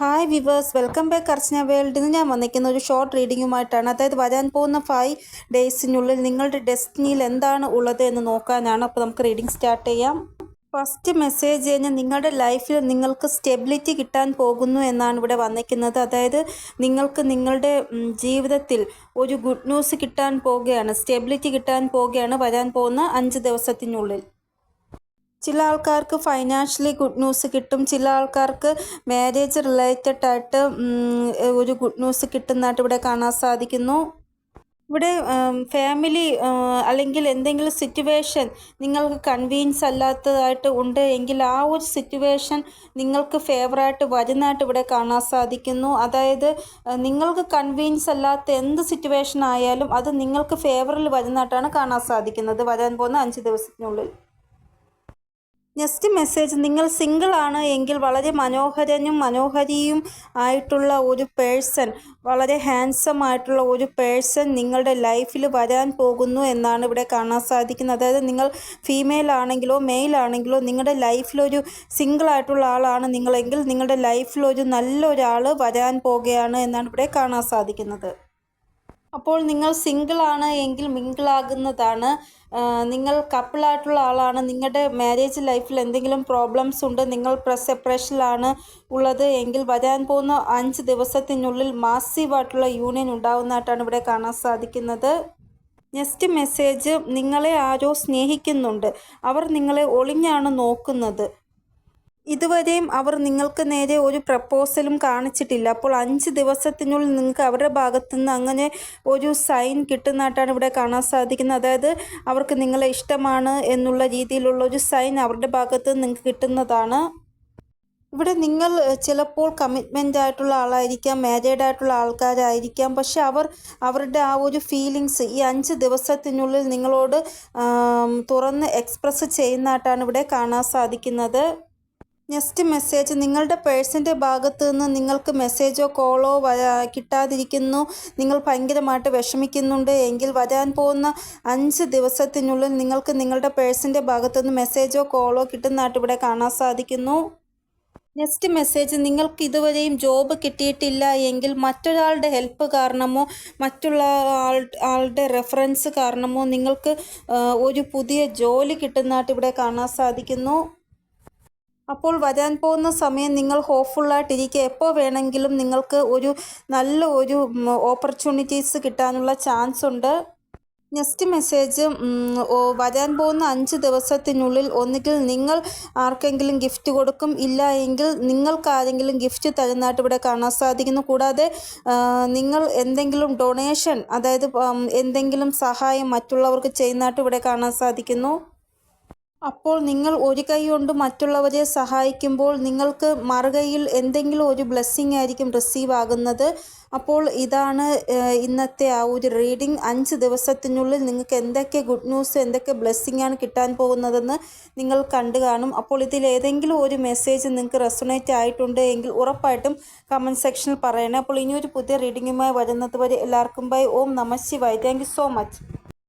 Hi viewers welcome back Archana world ഇന്ന് ഞാൻ വന്നിരിക്കുന്ന ഒരു ഷോർട്ട് റീഡിങ്ങുമായിട്ടാണ് അതായത് വരാൻ പോകുന്ന ഫൈവ് ഡേയ്സിനുള്ളിൽ നിങ്ങളുടെ ഡെസ്റ്റിനിയിൽ എന്താണ് ഉള്ളത് എന്ന് നോക്കാനാണ് അപ്പോൾ നമുക്ക് റീഡിംഗ് സ്റ്റാർട്ട് ചെയ്യാം. ഫസ്റ്റ് മെസ്സേജ് കഴിഞ്ഞാൽ നിങ്ങളുടെ ലൈഫിൽ നിങ്ങൾക്ക് സ്റ്റെബിലിറ്റി കിട്ടാൻ പോകുന്നു എന്നാണ് ഇവിടെ വന്നിരിക്കുന്നത്. അതായത് നിങ്ങൾക്ക് നിങ്ങളുടെ ജീവിതത്തിൽ ഒരു ഗുഡ് ന്യൂസ് കിട്ടാൻ പോവുകയാണ് സ്റ്റെബിലിറ്റി കിട്ടാൻ പോവുകയാണ് വരാൻ പോകുന്ന അഞ്ച് ദിവസത്തിനുള്ളിൽ. ചില ആൾക്കാർക്ക് ഫൈനാൻഷ്യലി ഗുഡ് ന്യൂസ് കിട്ടും. ചില ആൾക്കാർക്ക് മാരേജ് റിലേറ്റഡ് ആയിട്ട് ഒരു ഗുഡ് ന്യൂസ് കിട്ടുന്നതായിട്ട് ഇവിടെ കാണാൻ സാധിക്കുന്നു. ഇവിടെ ഫാമിലി അല്ലെങ്കിൽ എന്തെങ്കിലും സിറ്റുവേഷൻ നിങ്ങൾക്ക് കൺവീൻസ് അല്ലാത്തതായിട്ട് ഉണ്ട് എങ്കിൽ ആ ഒരു സിറ്റുവേഷൻ നിങ്ങൾക്ക് ഫേവറായിട്ട് വരുന്നതായിട്ട് ഇവിടെ കാണാൻ സാധിക്കുന്നു. അതായത് നിങ്ങൾക്ക് കൺവീൻസ് അല്ലാത്ത എന്ത് സിറ്റുവേഷൻ ആയാലും അത് നിങ്ങൾക്ക് ഫേവറിൽ വരുന്നതായിട്ടാണ് കാണാൻ സാധിക്കുന്നത്. വരാൻ പോകുന്ന അഞ്ച് ദിവസത്തിനുള്ളിൽ. നെക്സ്റ്റ് മെസ്സേജ് നിങ്ങൾ സിംഗിൾ ആണ് എങ്കിൽ വളരെ മനോഹരനും മനോഹരിയും ആയിട്ടുള്ള ഒരു പേഴ്സൺ വളരെ ഹാൻസം ആയിട്ടുള്ള ഒരു പേഴ്സൺ നിങ്ങളുടെ ലൈഫിൽ വരാൻ പോകുന്നു എന്നാണ് ഇവിടെ കാണാൻ സാധിക്കുന്നത്. അതായത് നിങ്ങൾ ഫീമെയിൽ ആണെങ്കിലോ മെയിൽ ആണെങ്കിലോ നിങ്ങളുടെ ലൈഫിലൊരു സിംഗിൾ ആയിട്ടുള്ള ആളാണ് നിങ്ങളെങ്കിൽ നിങ്ങളുടെ ലൈഫിലൊരു നല്ലൊരാൾ വരാൻ പോകുകയാണ് എന്നാണ് ഇവിടെ കാണാൻ സാധിക്കുന്നത്. അപ്പോൾ നിങ്ങൾ സിംഗിൾ ആണ് എങ്കിൽ മിങ്കിളാകുന്നതാണ് നിങ്ങൾ കപ്പിളായിട്ടുള്ള ആളാണ്. നിങ്ങളുടെ മാരേജ് ലൈഫിൽ എന്തെങ്കിലും പ്രോബ്ലംസ് ഉണ്ട് നിങ്ങൾ സെപ്പറേഷനിലാണ് ഉള്ളത് എങ്കിൽ വരാൻ പോകുന്ന അഞ്ച് ദിവസത്തിനുള്ളിൽ മാസീവായിട്ടുള്ള യൂണിയൻ ഉണ്ടാകുന്നതായിട്ടാണ് ഇവിടെ കാണാൻ സാധിക്കുന്നത്. നെക്സ്റ്റ് മെസ്സേജ് നിങ്ങളെ ആരോ സ്നേഹിക്കുന്നുണ്ട്. അവർ നിങ്ങളെ ഒളിഞ്ഞാണ് നോക്കുന്നത്. ഇതുവരെയും അവർ നിങ്ങൾക്ക് നേരെ ഒരു പ്രപ്പോസലും കാണിച്ചിട്ടില്ല. അപ്പോൾ അഞ്ച് ദിവസത്തിനുള്ളിൽ നിങ്ങൾക്ക് അവരുടെ ഭാഗത്തു നിന്ന് അങ്ങനെ ഒരു സൈൻ കിട്ടുന്നതായിട്ടാണ് ഇവിടെ കാണാൻ സാധിക്കുന്നത്. അതായത് അവർക്ക് നിങ്ങളെ ഇഷ്ടമാണ് എന്നുള്ള രീതിയിലുള്ള ഒരു സൈൻ അവരുടെ ഭാഗത്ത് നിന്ന് നിങ്ങൾക്ക് കിട്ടുന്നതാണ്. ഇവിടെ നിങ്ങൾ ചിലപ്പോൾ കമ്മിറ്റ്മെന്റ് ആയിട്ടുള്ള ആളായിരിക്കാം മാരീഡ് ആയിട്ടുള്ള ആൾക്കാരായിരിക്കാം. പക്ഷെ അവർ അവരുടെ ആ ഒരു ഫീലിങ്സ് ഈ അഞ്ച് ദിവസത്തിനുള്ളിൽ നിങ്ങളോട് തുറന്ന് എക്സ്പ്രസ് ചെയ്യുന്നതായിട്ടാണ് ഇവിടെ കാണാൻ സാധിക്കുന്നത്. നെക്സ്റ്റ് മെസ്സേജ് നിങ്ങളുടെ പേഴ്സന്റെ ഭാഗത്ത് നിന്ന് നിങ്ങൾക്ക് മെസ്സേജോ കോളോ കിട്ടാതിരിക്കുന്നു. നിങ്ങൾ ഭയങ്കരമായിട്ട് വിഷമിക്കുന്നുണ്ട്. എങ്കിൽ വരാൻ പോകുന്ന അഞ്ച് ദിവസത്തിനുള്ളിൽ നിങ്ങൾക്ക് നിങ്ങളുടെ പേഴ്സന്റെ ഭാഗത്തു നിന്ന് മെസ്സേജോ കോളോ കിട്ടുന്നതായിട്ട് ഇവിടെ കാണാൻ സാധിക്കുന്നു. നെക്സ്റ്റ് മെസ്സേജ് നിങ്ങൾക്ക് ഇതുവരെയും ജോബ് കിട്ടിയിട്ടില്ല എങ്കിൽ മറ്റൊരാളുടെ ഹെൽപ്പ് കാരണമോ മറ്റുള്ള ആളുടെ റെഫറൻസ് കാരണമോ നിങ്ങൾക്ക് ഒരു പുതിയ ജോലി കിട്ടുന്നതായിട്ട് ഇവിടെ കാണാൻ സാധിക്കുന്നു. അപ്പോൾ വരാൻ പോകുന്ന സമയം നിങ്ങൾ ഹോപ്പ്ഫുള്ളായിട്ടിരിക്കുക എപ്പോൾ വേണമെങ്കിലും നിങ്ങൾക്ക് ഒരു നല്ല ഒരു ഓപ്പർച്യൂണിറ്റീസ് കിട്ടാനുള്ള ചാൻസ് ഉണ്ട്. നെക്സ്റ്റ് മെസ്സേജ് വരാൻ പോകുന്ന അഞ്ച് ദിവസത്തിനുള്ളിൽ ഒന്നുകിൽ നിങ്ങൾ ആർക്കെങ്കിലും ഗിഫ്റ്റ് കൊടുക്കും. ഇല്ല എങ്കിൽ നിങ്ങൾക്ക് ആരെങ്കിലും ഗിഫ്റ്റ് തരുന്നതായിട്ട് ഇവിടെ കാണാൻ സാധിക്കുന്നു. കൂടാതെ നിങ്ങൾ എന്തെങ്കിലും ഡൊണേഷൻ അതായത് എന്തെങ്കിലും സഹായം മറ്റുള്ളവർക്ക് ചെയ്യുന്നതായിട്ട് ഇവിടെ കാണാൻ സാധിക്കുന്നു. അപ്പോൾ നിങ്ങൾ ഒരു കൈ കൊണ്ട് മറ്റുള്ളവരെ സഹായിക്കുമ്പോൾ നിങ്ങൾക്ക് മറുകൈയിൽ എന്തെങ്കിലും ഒരു ബ്ലെസ്സിങ് ആയിരിക്കും റിസീവ് ആകുന്നത്. അപ്പോൾ ഇതാണ് ഇന്നത്തെ ആ ഒരു റീഡിംഗ് അഞ്ച് ദിവസത്തിനുള്ളിൽ നിങ്ങൾക്ക് എന്തൊക്കെ ഗുഡ് ന്യൂസ് എന്തൊക്കെ ബ്ലെസ്സിങ് ആണ് കിട്ടാൻ പോകുന്നതെന്ന് നിങ്ങൾ കണ്ടു കാണും. അപ്പോൾ ഇതിൽ ഏതെങ്കിലും ഒരു മെസ്സേജ് നിങ്ങൾക്ക് റെസൊണേറ്റ് ആയിട്ടുണ്ട് എങ്കിൽ ഉറപ്പായിട്ടും കമന്റ് സെക്ഷനിൽ പറയണേ. അപ്പോൾ ഇനിയൊരു പുതിയ റീഡിങ്ങുമായി വരുന്നത് വരെ എല്ലാവർക്കും ബൈ ഓം നമ ശിവായ്. Thank so much